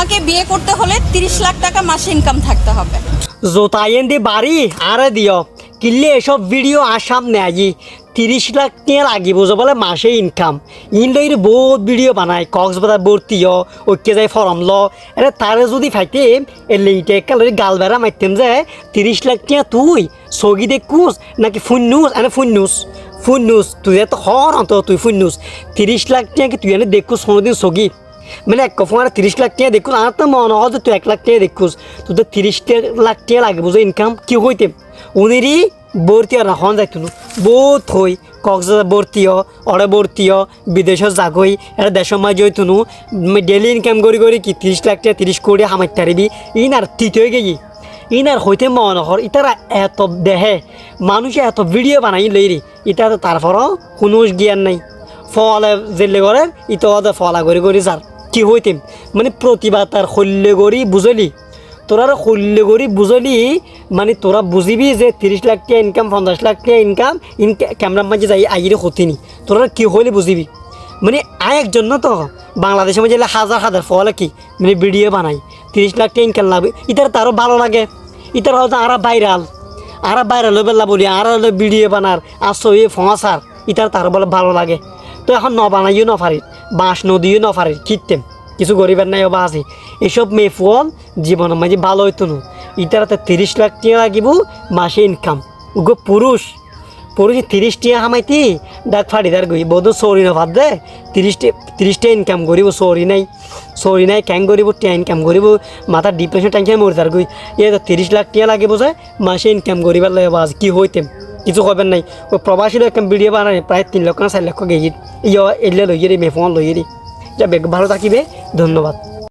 আমাকে বিয়ে করতে হলে তিরিশ লাখ টাকা মাসে ইনকাম থাকতে হবে। জোতাইন দি বাড়ি, আরে দিও। কিনলে এসব ভিডিও আর সামনে আজি তিরিশ লাখ টাকা লাগিব যে বলে মাসে ইনকাম ইন লইরে বহুত ভিডিও বানায়, কক্সবাজার হ ঐক্য যাই ফরম ল। এরে তারে যদি ফাইতে এ লেইটে একালে গাল বেড়া মারতেম যে, তিরিশ লাখ টাকা তুই সগি দেখুস নাকি ফুন্নুস এনে ফুন্নুস ফুন্নুস তুই এত হর অন্ত তুই ফুন্নুস তিরিশ লাখ টাকা কি তুই এনে দেখুস কোনোদিন সগি? মানে এক কফার তিরিশ লাখ টাকা দেখুস আর তো মনে হয় যে তুই এক লাখ টাকা দেখুস। তুই তো তিরিশ লাখ টাকা লাগবে বুঝো ইনকাম কি হইতে? উনিরই ভর্তি আর রাখন যাইতো বহুত হই, কক্সবাজার ভর্তি হ অরে ভর্তি হ বিদেশত যাগই এটা দেশের মাঝে নু ডেলি ইনকাম করি করি কি, তিরিশ লাখ টাকা তিরিশ কোটি হামাইতে পারিবি ইন আর তৃতীয় গেই ইনার হইতে মনোহর ইতারা এত দেহে, মানুষে এত ভিডিও বানাই লইরি ইটা তারপরও কোনো জ্ঞান নাই। ফলে জেলে করে ইতো ফলা করে করে যার। কি হইতেম? মানে প্রতিভা তার শল্য করি বুঝলি? তোরা শল্য করি বুঝলি? মানে তোরা বুঝিবি যে তিরিশ লাখ টাকা ইনকাম পঞ্চাশ লাখ টাকা ইনকাম ইন ক্যামেরার মাঝে যাই, আইরে হতিনি তোরা কি হইলে বুঝিবি? মানে আয় একজন না তো? বাংলাদেশের মধ্যে হাজার হাজার ফলে কি? মানে ভিডিও বানাই। তিরিশ লাখ টাকা ইনকাম লাগবে ইতার তারও ভালো লাগে। ইতার হয়তো আরা ভাইরাল আরা ভাইরাল হয়ে বেলা বলি, আরা ভিডিও বানার আসো এ ফসার ইতার তার বলে ভালো লাগে। তো এখন ন বানাইও বাঁশ নদীও ন পারি কিনতেম কিছু গরিবের নাই বা আছে এসব মেয়ে ফল জীবনের মাঝে ভালো হইতো না। ইতার তো তিরিশ লাখ টিয়া লাগিব, মাসে ইনকাম উগো পুরুষ। পুরুষ তিরিশ টিয়া হামাইতি, ডাক ফাড়ি দার গই। বোধ চৌরি না ভাত দে। তিরিশ তিরিশ টাকা ইনকাম করিব, চৌরি নাই। চৌরি নাই ক্যাং করিব, টিয়া ইনকাম করিব। মাথার ডিপ্রেশন টেনশন মরি তার গই। এ তিরিশ লাখ টিয়া লাগিব যে, মাসে ইনকাম করিবার লাগে বাজ কি হইতেম। কিছু কবেন নাই। ও প্রবাসীর একটা ভিডিও বানাই প্রায় তিন লক্ষ না চার লক্ষ গেজিত ইয়ে এলে লইয়ে রে মেফোন লইয়ে রে বেগ ভালো থাকিবে, ধন্যবাদ।